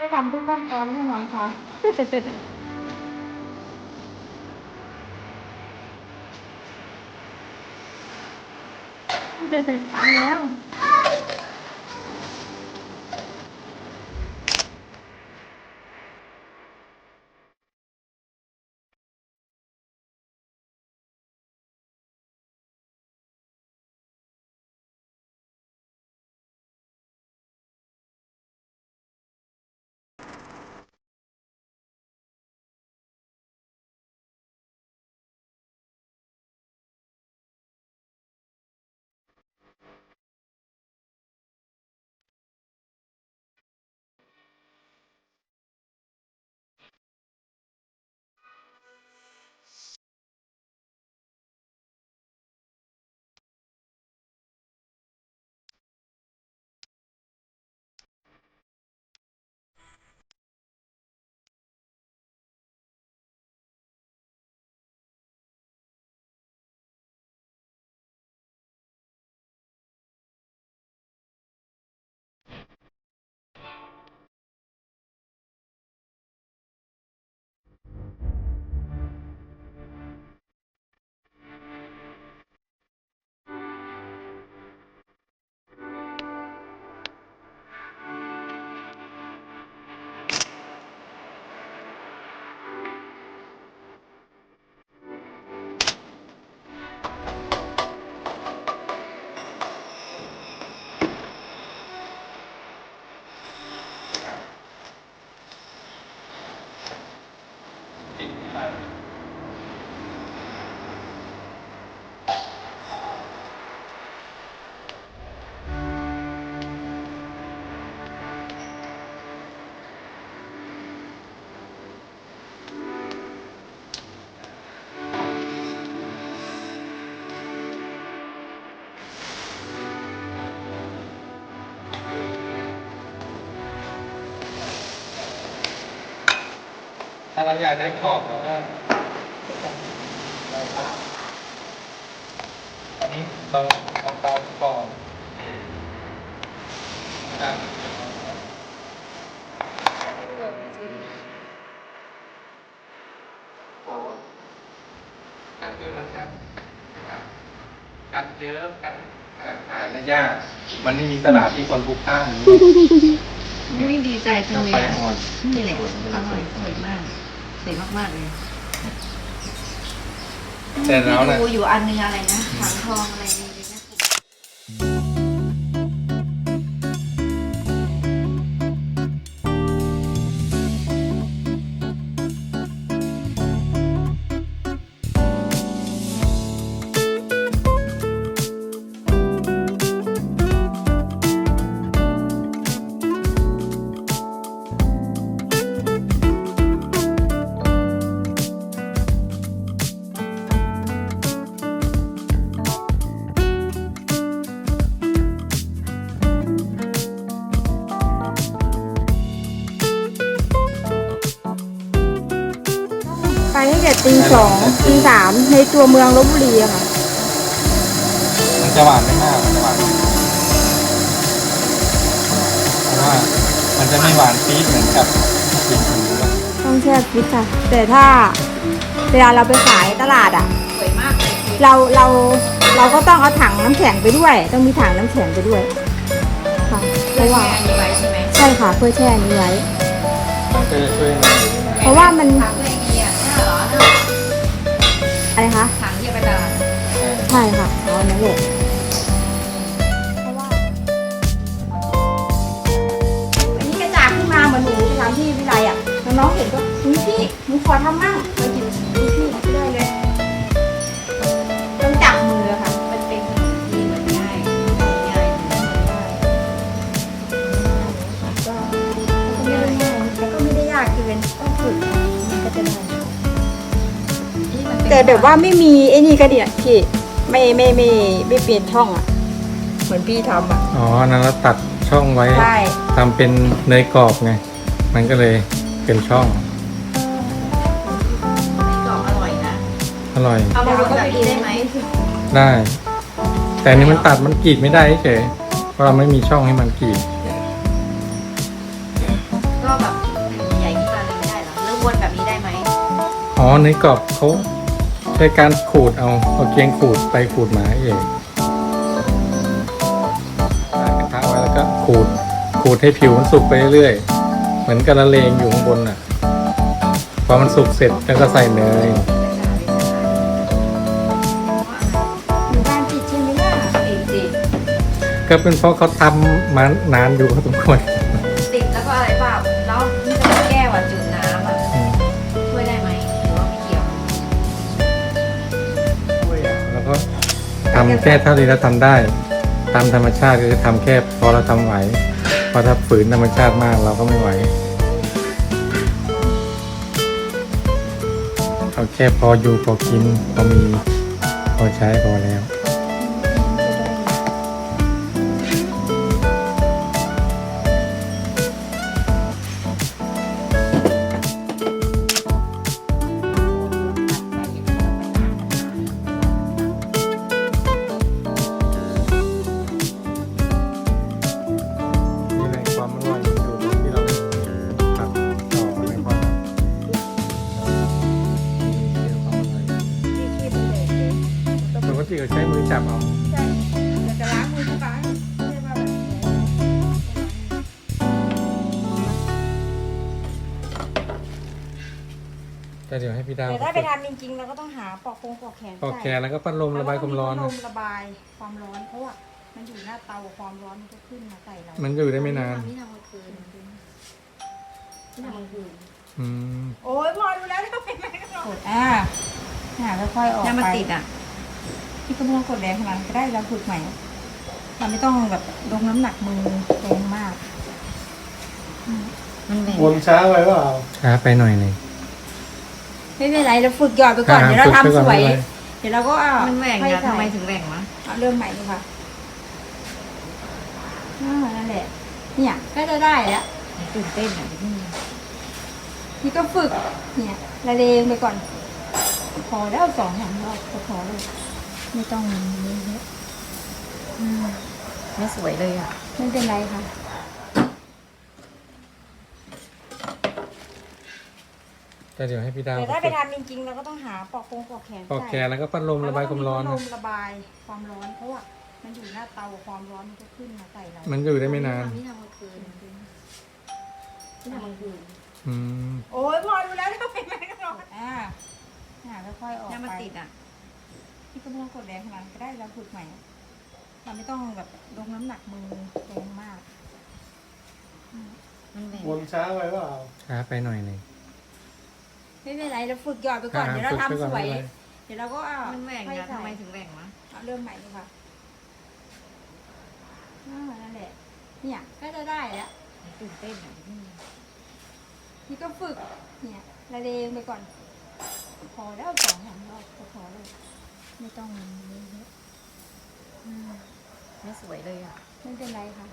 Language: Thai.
ได้ทำทุกขั้นตอนแน่นอนค่ะเสร็จแล้ว ถ้าเราอยากได้ขอบเราก็อันนี้เราเอาเตาก่อนครับการคือมันจะกัดเยอะกัดหาได้ยาก มันไม่มีตลาดที่คนพลุกพล่านอย่างนี้ ไม่ดีใจจังเลยไปอะอ่อนนี่แหละอร่อยอร่อยมาก สวยมากๆเลยแต่แล้วนะดูอยู่อันนึงอะไรนะถังทองอะไรนี่ ตั้งแต่ตีสองตีสามในตัวเมืองลบบุรีอะค่ะ มันจะหวานไม่มากมันจะหวานเพราะว่ามันจะไม่หวานปี๊ดเหมือนกับกินคนเดียวต้องแช่ฟิตค่ะ แต่ถ้าเวลาเราไปขายตลาดอะสวยมากเลยเราเราเราก็ต้องเอาถังน้ำแข็งไปด้วย ต้องมีถังน้ำแข็งไปด้วยค่ะเพเพื่อราะว่าแช่อันนี้ไว้ใช่ไหมใช่ค่ะเพื่อแช่อันนี้ไว้มันก็จะช่วยในเพราะว่ามัน ช่ค่ะเอาอันนั้นแหละเพราะว่าอันนี้กระจาดขึ้นมาเหมือนหนูไปทำที่วิไลอะแล้วน้องเห็นก็อุ๊ยพี่หนูขอทำมั่งเราหยิบอุ๊ยพี่ได้เลยต้องจับมือค่ะ มันเป็นขนมที่มือนง่ายง่ายก็ก็ไม่ได้ง่ายแต่ก็ไม่ได้ยากเป็นต้องฝึกมันก็จะได้แต่แบบว่าไม่มีไอ้นี่ก็เดียพี่ ไม่ไม่ไม่ไม่เปลี่ยนช่องอะ เหมือนพี่ทำอะ อ๋อนั้นเราตัดช่องไว้ใช่ ทำเป็นเนยกรอบไง มันก็เลยเป็นช่องเนยกรอบอร่อยนะอร่อย เอามาลงแบบนี้ได้ไหมได้ แต่นี่มันตัดมันกรีดไม่ได้เฉยเพราะเราไม่มีช่องให้มันกรีด ก็แบบใหญ่ขนาเลยไได้เหรอเรื่องวนแบบนี้ได้ไหมอ๋อเนยกรอบเขา ช้การขูดเอาเอาเกียงขูดไปขูดมาเองตั้งกระทะไว้แล้วก็ขูดขูดให้ผิวมันสุกไปเรื่อยๆเหมือนกระเลงอยู่ข้างบนน่ะพอมันสุกเสร็จแล้วก็ใส่เนยอยู่บ้านติดใช่ไหมล่ะติดติดก็เป็นเพราะเขาทำมานานอยู่พอสมควร ทำแค่เท่าที่เราทำได้ตามธรรมชาติก็คือทำแค่พอเราทำไหวพอถ้าฝืนธรรมชาติมากเราก็ไม่ไหวเอาแค่พออยู่พอกินพอมีพอใช้พอแล้ว แต่เดี๋ยวให้พี่ดาวแต่ถ้าไปทำจริงๆเราก็ต้องหาปอกคงปอกแขนปอกแขนแล้วก็พัดลมระบายความร้อนแล้นะวก็มีพัดลมระบายความร้อนเพราะว่ามันอยู่หน้าเตาความร้อนมันก็ขึ้นมาใส่เรามันอยู่ได้ไม่นาน ที่ทำกลางคืนที่ทำกลางคืนอืม โอ้ยพอดูแล้วทำไมไม่กดอ่าหาค่อยๆออกเนี่ยมันไปติดอะที่ก็ไม่ต้องกดแรงขนาดนั้นก็ได้เราฝึกใหม่เราไม่ต้องแบบลงน้ำหนักมือแรงมาก มันแหว่งวนช้าไปเปล่าช้าไปหน่อยหนึ่ง ไม่เป็นไรเราฝึกหยอดไปก่อนอ่าเดี๋ยวเราฝึกไปทำก่อนสวยไม่เป็นไรเดี๋ยวเราก็เอามันแหว่งค่อยนะใส่ทำไมถึงแหว่งวะเอาเริ่มใหม่ดีกว่าอ่านั่นแหละ เนี่ยก็จะได้แล้วตื่นเต้นอะพี่นี่ก็ฝึก เนี่ยละเลงไปก่อน พอแล้วสองสามรอบก็พอเลยไม่ต้องนี้เยอะอืมไม่สวยเลยอะ ไม่เป็นไรค่ะ แต่เดี๋ยวให้พี่ดาวแต่ถ้าไปทำจริงๆเราก็ต้องหาปอกคงปอกแขนปอกแขนใส่แล้วก็พัดลมระบายความร้อนแล้วนะก็มีพัดลมระบายความร้อนเพราะว่ามันอยู่หน้าเตาความร้อนมันก็ขึ้นมาใส่เรามันอยู่ได้ไม่นาน ที่ทำกลางคืนที่ทำกลางคืนอืมโอ้ยพอดูแล้วทำไมไม่ร้อนอ่าหาค่อยๆออกเนี่ยมันไปติดอะที่ก็ไม่ต้องกดแรงขนาดนั้นก็ได้เราฝึกใหม่เราไม่ต้องแบบลงน้ำหนักมือแรงมากมันแหว่งวนช้าไปเปล่าช้าไปหน่อยหนึ่ง ไม่เป็นไรเราฝึกหยอดไปก่อนอ่าเดี๋ยวเราฝึกไปก่อนทำสวยไม่เป็นไรเดี๋ยวเราก็เอามันแหว่งค่อยนะใส่ทำไมถึงแหว่งวะเอาเริ่มใหม่ดีกว่าอ่านั่นแหละ เนี่ยก็จะได้แล้วตื่นเต้นอะพี่นี่ก็ฝึก เนี่ยละเลงไปก่อน พอแล้วสองสามรอบก็พอเลยไม่ต้องนี้เยอะอืมไม่สวยเลยอะ ไม่เป็นไรค่ะ